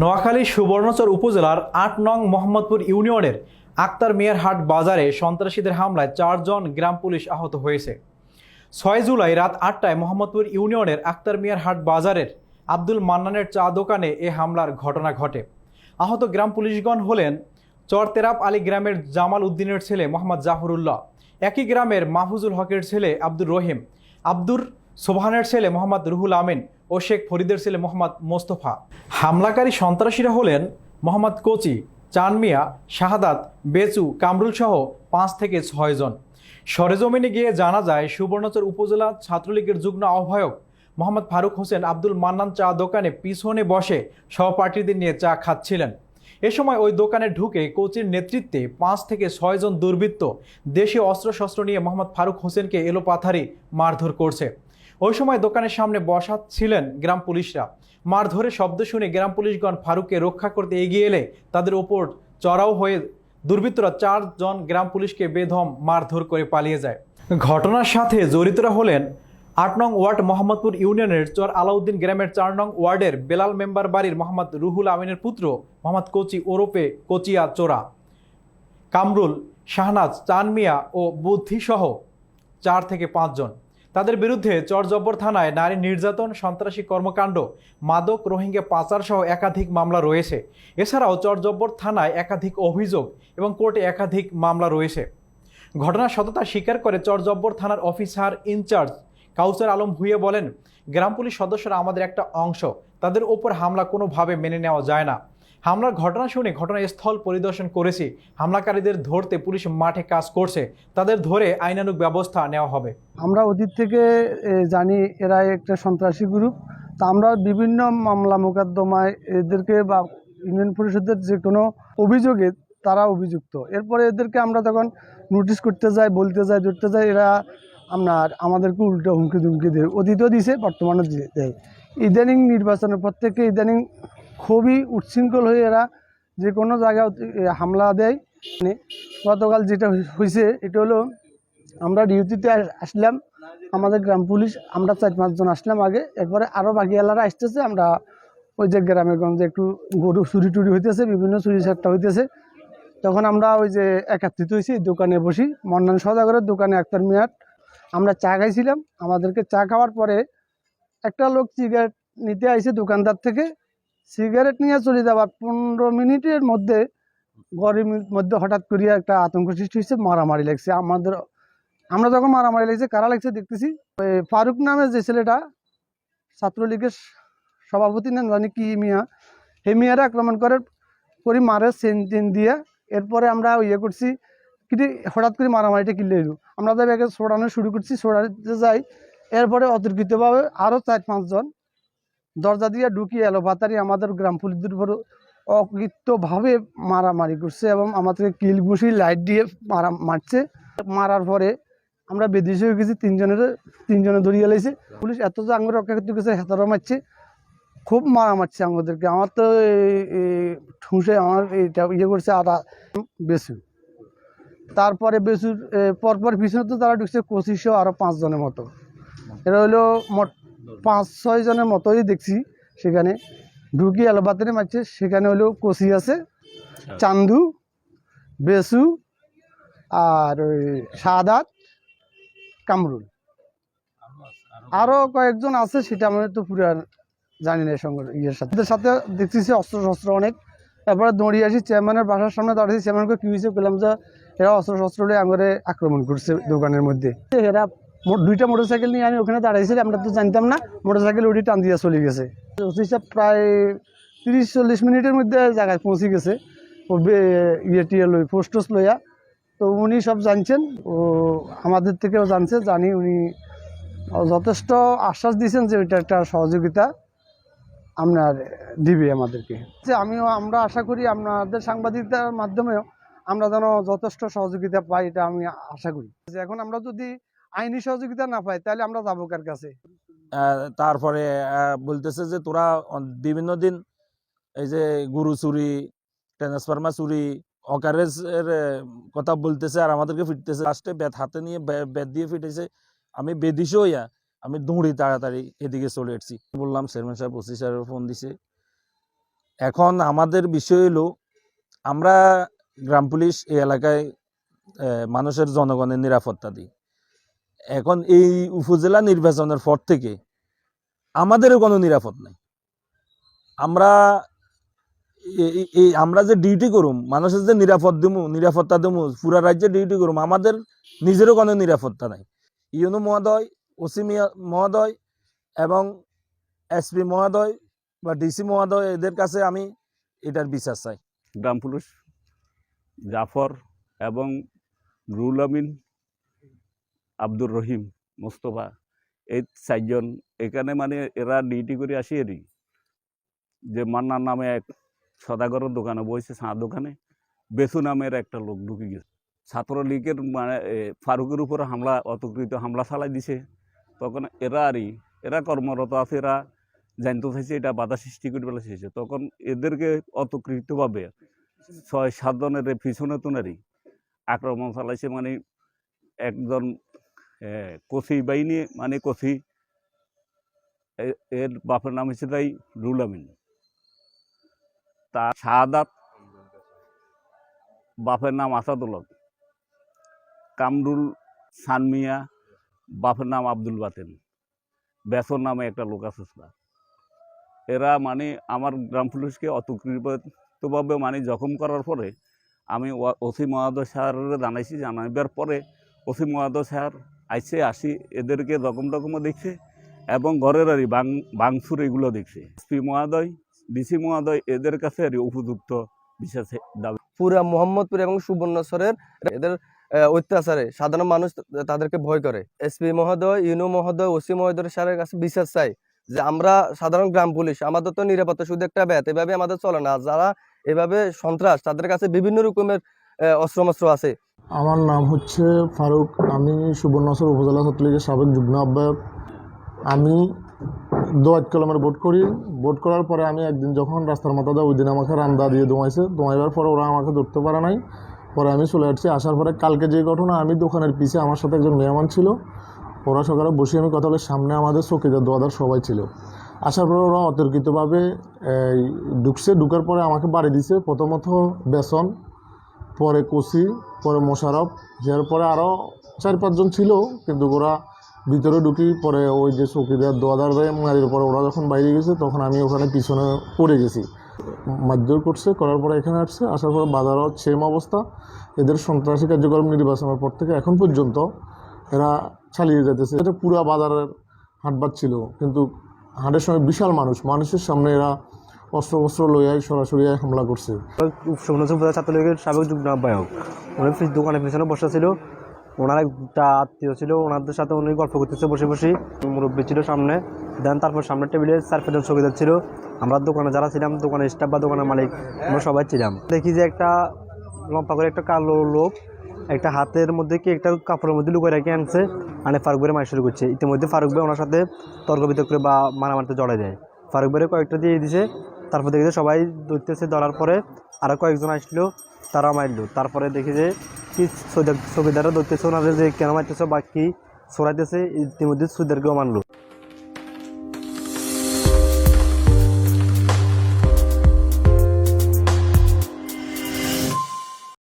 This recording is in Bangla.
নোয়াখালী সুবর্ণচর উপজেলার আট নং মোহাম্মদপুর ইউনিয়নের আক্তার মিয়ার হাট বাজারে সন্ত্রাসীদের হামলায় চারজন গ্রাম পুলিশ আহত হয়েছে। ছয় জুলাই রাত আটটায় মোহাম্মদপুর ইউনিয়নের আক্তার মিয়ার হাট বাজারের আব্দুল মান্নানের চা দোকানে এ হামলার ঘটনা ঘটে। আহত গ্রাম পুলিশগণ হলেন চরতেরাপ আলী গ্রামের জামাল উদ্দিনের ছেলে মোহাম্মদ জাফরুল্লাহ। একই গ্রামের মাহফুজুল হকের ছেলে আব্দুর রহিম। আব্দুর সোবহানের ছেলে মোহাম্মদ রুহুল আমিন ও শেখ ফরিদের ছেলে মোহাম্মদ মোস্তফা। হামলাকারী সন্ত্রাসীরা হলেন মোহাম্মদ কোচি, চানমিয়া, শাহাদাত, বেচু কামরুল সহ পাঁচ থেকে ছয়জন সরেজমিনে গিয়ে জানা যায়, সুবর্ণচর উপজেলা ছাত্রলীগের যুগ্ম আহ্বায়ক মোহাম্মদ ফারুক হোসেন আব্দুল মান্নান চা দোকানে পিছনে বসে সহপাঠীদের নিয়ে চা খাচ্ছিলেন। এ সময় ওই দোকানে ঢুকে কোচির নেতৃত্বে পাঁচ থেকে ছয়জন দুর্বৃত্ত দেশীয় অস্ত্রশস্ত্র নিয়ে মোহাম্মদ ফারুক হোসেনকে এলোপাথারি মারধর করছে। ওই সময় দোকানের সামনে বসা ছিলেন গ্রাম পুলিশরা। মারধরে শব্দ শুনে গ্রাম পুলিশগণ ফারুককে রক্ষা করতে এগিয়ে এলে তাদের ওপর চড়াও হয়ে দুর্বৃত্তরা চারজন গ্রাম পুলিশকে বেধম মারধর করে পালিয়ে যায়। ঘটনার সাথে জড়িতরা হলেন আট নং ওয়ার্ড মোহাম্মদপুর ইউনিয়নের চর আলাউদ্দিন গ্রামের চার নং ওয়ার্ডের বেলাল মেম্বার বাড়ির মোহাম্মদ রুহুল আমিনের পুত্র মোহাম্মদ কোচি ওরফে কোচিয়া চোরা, কামরুল, শাহনাজ, চানমিয়া ও বুদ্ধিসহ চার থেকে পাঁচজন। তাদের বিরুদ্ধে চরজব্বর থানায় নারী নির্যাতন, সন্ত্রাসী কর্মকাণ্ড, মাদক, রোহিঙ্গা পাচার সহ একাধিক মামলা রয়েছে। এছাড়াও চরজব্বর থানায় একাধিক অভিযোগ এবং কোর্টে একাধিক মামলা রয়েছে। ঘটনার সততা স্বীকার করে চরজব্বর থানার officer in charge Kawsar Alam Bhuiyan বলেন, গ্রাম পুলিশ সদস্যরা আমাদের একটা অংশ, তাদের ওপর হামলা কোনোভাবে মেনে নেওয়া যায় না। হামলার ঘটনা শুনে ঘটনাস্থল পরিদর্শন করেছি। হামলাকারীদের ধরতে পুলিশ মাঠে কাজ করছে। তাদের ধরে আইনানুগ ব্যবস্থা নেওয়া হবে। আমরা অতীত থেকে জানি এরা একটা সন্ত্রাসী গ্রুপ। তা আমরা বিভিন্ন মামলা মোকদ্দমায় এদেরকে বা ইউনিয়ন পরিষদের যে কোনো অভিযোগে তারা অভিযুক্ত। এরপরে এদেরকে আমরা তখন নোটিশ করতে যাই, বলতে যাই, ধরতে যাই, এরা আপনার আমাদেরকে উল্টো হুমকি ধুমকি দেয়। অতীতও দিছে বর্তমানে দেয়। ইদানিং নির্বাচনের পর থেকে ইদানিং খুবই উচ্ছৃঙ্খল হয়ে এরা যে কোনো জায়গায় হামলা দেয়। মানে গতকাল যেটা হয়েছে এটা হলো আমরা ডিউটিতে আসলাম, আমাদের গ্রাম পুলিশ, আমরা চার পাঁচজন আসলাম আগে। এরপরে আরও বাকি এলারা আসতেছে, আমরা ওই যে গ্রামে গঞ্জে একটু গরু চুরি টুরি হইতেছে, বিভিন্ন চুরি সারটা হইতেছে। তখন আমরা ওই যে একাত্রিত হয়েছি দোকানে বসি, মন্নান সদাগরের দোকানে আক্তার মিয়াট আমরা চা খাইছিলাম, আমাদেরকে চা খাওয়ার পরে একটা লোক সিগারেট নিতে আইছে দোকানদার থেকে। সিগারেট নিয়ে চলে যাওয়ার পনেরো মিনিটের মধ্যে ঘরের মধ্যে হঠাৎ করিয়া একটা আতঙ্ক সৃষ্টি হয়েছে, মারামারি লাগছে। আমাদের, আমরা যখন মারামারি লাগছে, কারা লাগছে দেখতেছি? ওই ফারুক নামে যে ছেলেটা, ছাত্রলীগের সভাপতি নেন জানি কি মিয়া সেই মিয়ারা আক্রমণ করে, করি মারে চেন টেন দিয়ে। এরপরে আমরা ইয়ে করছি কিন্তু হঠাৎ করে মারামারিটা কিনলে এলো। আমরা তো একে ছোড়ানো শুরু করছি ছোড়াতে যাই। এরপরে অতর্কিতভাবে আরও চার পাঁচজন দরজা দিয়ে ঢুকিয়ে এলো বাতারি আমাদের গ্রাম পুলিশদের উপর অকৃতভাবে মারামারি করছে এবং আমাদেরকে কিল ঘুষি, লাইট দিয়ে মারা, মারছে। মারার পরে আমরা বেদিস হয়ে গেছি, তিনজনের, তিনজনে ধরিয়ে লাইছে পুলিশ এত যে আঙুর রক্ষা করতে গেছে, হেতারও মারছে, খুব মারা মারছে আমাদেরকে। আমার তো ঠুসে আমার এটা ইয়ে করছে আর বেসু তারপরে বেসুর পরপর পিছনে তো তারা ঢুকছে পঁচিশশো আরও পাঁচজনের মতো। এরা হলো মোট পাঁচ ছয় জনের মতোই দেখছি। সেখানে ঢুকি এলোবাতারে মারছে সেখানে হলো কষি আছে চান্দু বেসু আর ওই সাদাত কামরুল। আরও কয়েকজন আছে সেটা আমি তো পুরো জানি না সঙ্গে ইয়ের সাথে। ওদের সাথে দেখতেছি অস্ত্র শস্ত্র অনেক। তারপরে দৌড়িয়ে আসি চেয়ারম্যানের বাসার সামনে দাঁড়িয়েছি চেয়ারম্যানকে কী হয়েছে পেলাম যে এরা অস্ত্র শস্ত্র নিয়ে আমাদের আক্রমণ করছে দোকানের মধ্যে। এরা দুইটা মোটরসাইকেল নিয়ে আমি ওখানে দাঁড়াইছিলাম আমরা তো জানতাম না, মোটরসাইকেল ওটি টান দিয়ে চলে গেছে। ওসি সাহেব প্রায় তিরিশ চল্লিশ মিনিটের মধ্যে জায়গায় পৌঁছে গেছে। ইয়ে টিয়ে লই পোস্টস লইয়া। তো উনি সব জানছেন, ও আমাদের থেকেও জানছে, জানি উনি যথেষ্ট আশ্বাস দিয়েছেন যে ওইটা একটা সহযোগিতা আপনার দিবে আমাদেরকে। যে আমিও, আমরা আশা করি আপনাদের সাংবাদিকতার মাধ্যমেও আমরা যেন যথেষ্ট সহযোগিতা পাই, এটা আমি আশা করি। যে এখন আমরা যদি আইনি সহযোগিতা না পাই তাহলে আমরা যাব কার কাছে? তারপরে বলতেছে যে তোরা বিভিন্ন দিন এই যে গরু চুরি, ট্রান্সফার্মার চুরি, অকারেজ এর কথা বলতেছে আর আমাদেরকে ফিরতেছে। লাস্টে বেত হাতে নিয়ে বে- বেত দিয়ে ফিটেছে আমি বেদিস হইয়া, আমি দৌড়ি তাড়াতাড়ি এদিকে চলে এসেছি বললাম, চেয়ারম্যান সাহেব, ওসি সাহেব ফোন দিছে। এখন আমাদের বিষয় হলো আমরা গ্রাম পুলিশ এই এলাকায় মানুষের জনগণের নিরাপত্তা দিই। এখন এই উপজেলা নির্বাচনের পর থেকে আমাদেরও কোনো নিরাপদ নাই। আমরা এই আমরা যে ডিউটি করুম, মানুষের যে নিরাপদ দেবো নিরাপত্তা দেবো পুরা রাজ্যে ডিউটি করুম, আমাদের নিজেরও কোনো নিরাপত্তা নাই। ইউনো মহোদয়, ওসি মহোদয় এবং এসপি মহোদয় বা ডিসি মহোদয়, এদের কাছে আমি এটার বিচার চাই। গ্রাম পুলিশ, জাফর এবং রুল আমিন আব্দুর রহিম, মোস্তফা, এই চারজন। এখানে মানে এরা ডিউটি করে আসি এরই। যে মান্নার নামে এক সদাগরের দোকানে বসে চা দোকানে। বেসু নামের একটা লোক ঢুকে গেছে। ছাত্রলীগের মানে ফারুকের উপর হামলা, অতকৃত হামলা চালাই দিছে। তখন এরা আরই এরা কর্মরত আছে, এরা জানতে চাইছে এটা বাধা সৃষ্টি করে ফেলা চেয়েছে তখন এদেরকে অতকৃতভাবে ছয় সাতজনের পিছনে তোনারি আক্রমণ চালাইছে মানে একজন কচি বাহিনী মানে কচি এর বাপের নাম হচ্ছে তাই রুল আমিন। তার শাহাদাত বাপের নাম আসাদুল্লাহ কামরুল সানমিয়া বাপের নাম আব্দুল বাতেন বেসর নামে একটা লোক আছে এরা মানে আমার গ্রাম পুলিশকে অতকৃতভাবে মানে জখম করার পরে আমি ওসি মহাদয় স্যারের জানাইছি, জানাইবার পরে ওসি মহাদয় স্যার আইসে আসি, এদেরকে রকম রকমও দেখছে এবং ঘরের আর বাং, বাংসুর এগুলো দেখছে। এসপি মহাদয়, ডিসি মহাদয় এদের কাছে আর উপযুক্ত বিশেষ দাবি। পুরা মোহাম্মদপুর এবং সুবর্ণচরের এদের অত্যাচারে সাধারণ মানুষ তাদেরকে ভয় করে। এসপি মহোদয়, ইউনো মহোদয়, ওসি মহোদয় স্যারের কাছে বিশ্বাস চাই যে আমরা সাধারণ গ্রাম পুলিশ, আমাদের তো নিরাপত্তা, শুধু একটা ব্যাত এভাবে আমাদের চলে না। যারা এভাবে সন্ত্রাস, তাদের কাছে বিভিন্ন রকমের অস্ত্রমস্ত্র আছে। আমার নাম হচ্ছে ফারুক। আমি সুবর্ণচর উপজেলা ছাত্রলীগের সাবেক যুগ্ম আহ্বায়ক। আমি দোয়াত কলমের ভোট করি। ভোট করার পরে আমি একদিন যখন রাস্তার মাথা দেয় ওই দিন আমাকে রান্দা দিয়ে দোমাইছে, দোমাইবার পরে ওরা আমাকে ধরতে পারে নাই। পরে আমি চলে আসছি। আসার পরে কালকে যে ঘটনা, আমি দোকানের পিছে আমার সাথে একজন মেহমান ছিল। ওরা সকালে বসে আমি কথা বলে সামনে আমাদের চকিদার দোয়াদার সবাই ছিল। আসার পরে ওরা অতর্কিতভাবে ঢুকছে। ঢুকার পরে আমাকে বাড়ি দিছে। প্রথমত বেসন পরে কসি পরে মোশারফ, যার পরে আরও চার পাঁচজন ছিল, কিন্তু ওরা ভিতরে ঢুকি পরে ওই যে চৌকিদার দোয়াদার মারির পরে ওরা যখন বাইরে গেছে, তখন আমি ওখানে পিছনে পড়ে গেছি। মারধর করছে, করার পরে এখানে আসছে, আসার পরে বাজারও সেম অবস্থা। এদের সন্ত্রাসী কার্যক্রম নির্বাচনের পর থেকে এখন পর্যন্ত এরা চালিয়ে যেতেছে এটা পুরা বাজারের হাটবাট ছিল, কিন্তু হাটের সময় বিশাল মানুষ, মানুষের সামনে এরা অস্ত্র অস্ত্র লইয়াই সরাসরি হামলা করছে। সুবর্ণচর উপজেলা ছাত্রলীগের সাবেক যুগ্ম আহ্বায়ক উনি দোকানের পিছনে বসা ছিল। ওনার একটা আত্মীয় ছিল, ওনাদের সাথে উনি গল্প করতেছে বসে বসে। মুরব্বী ছিল সামনে। দেন তারপর সামনে টেবিলে চার পাঁচজন চৌকিদার ছিল আমরা দোকানে যারা ছিলাম, দোকানের স্টাফ বা দোকানের মালিক, আমরা সবাই ছিলাম। দেখি যে একটা লম্পা করে একটা কালো লোক একটা হাতের মধ্যে কি একটা কাপড়ের মধ্যে লুকিয়ে রেখে আনছে, আনে ফারুক ভাইয়ের মার শুরু করছে। ইতিমধ্যে ফারুক ভাই ওনার সাথে তর্ক বিতর্ক বা মারামারিতে জড়ায় যায়। ফারুক ভাইয়ের কয়েকটা দিয়ে দিছে। তারপর দেখি যে সবাই ধরতেছে, ধরার পরে আরও কয়েকজন আসলো তারা মারলো। তারপরে দেখি যে কি ছবিদাররা ধরতেছে ওনাদের যে কেন মারতেছে বা কি সরাইতেছে ইতিমধ্যে সুদেরকেও মারলো।